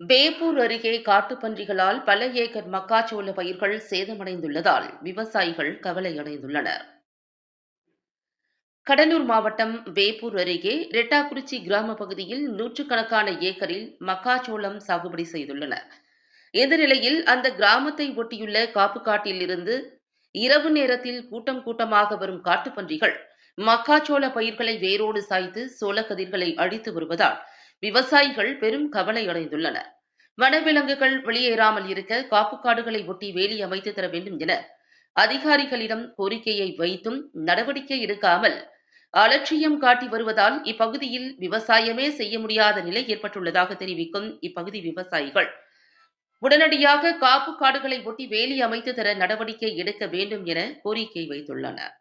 வேப்பூர் அருகே காட்டுப்பன்றிகளால் பல ஏக்கர் மக்காச்சோள பயிர்கள் சேதமடைந்துள்ளதால் விவசாயிகள் கவலையடைந்துள்ளனர். கடலூர் மாவட்டம் வேப்பூர் அருகே ரெட்டாக்குறிச்சி கிராம பகுதியில் நூற்றுக்கணக்கான ஏக்கரில் மக்காச்சோளம் சாகுபடி செய்துள்ளனர். இந்த நிலையில் அந்த கிராமத்தை ஒட்டியுள்ள காப்புக்காட்டில் இருந்து இரவு நேரத்தில் கூட்டம் கூட்டமாக வரும் காட்டுப்பன்றிகள் மக்காச்சோள பயிர்களை வேரோடு சாய்த்து சோளக்கதிர்களை அழித்து வருவதால் விவசாயிகள் பெரும் கவலை அடைந்துள்ளனர் வனவிலங்குகள் வெளியேறாமல் இருக்க காப்புக்காடுகளை ஒட்டி வேலி அமைத்து தர வேண்டும் என அதிகாரிகளிடம் கோரிக்கையை வைத்தும் நடவடிக்கை எடுக்காமல் அலட்சியம் காட்டி வருவதால் இப்பகுதியில் விவசாயமே செய்ய முடியாத நிலை ஏற்பட்டுள்ளதாக தெரிவிக்கும் இப்பகுதி விவசாயிகள். உடனடியாக காப்பு காடுகளை ஒட்டி வேலி அமைத்து தர நடவடிக்கை எடுக்க வேண்டும் என கோரிக்கை வைத்துள்ளனர்.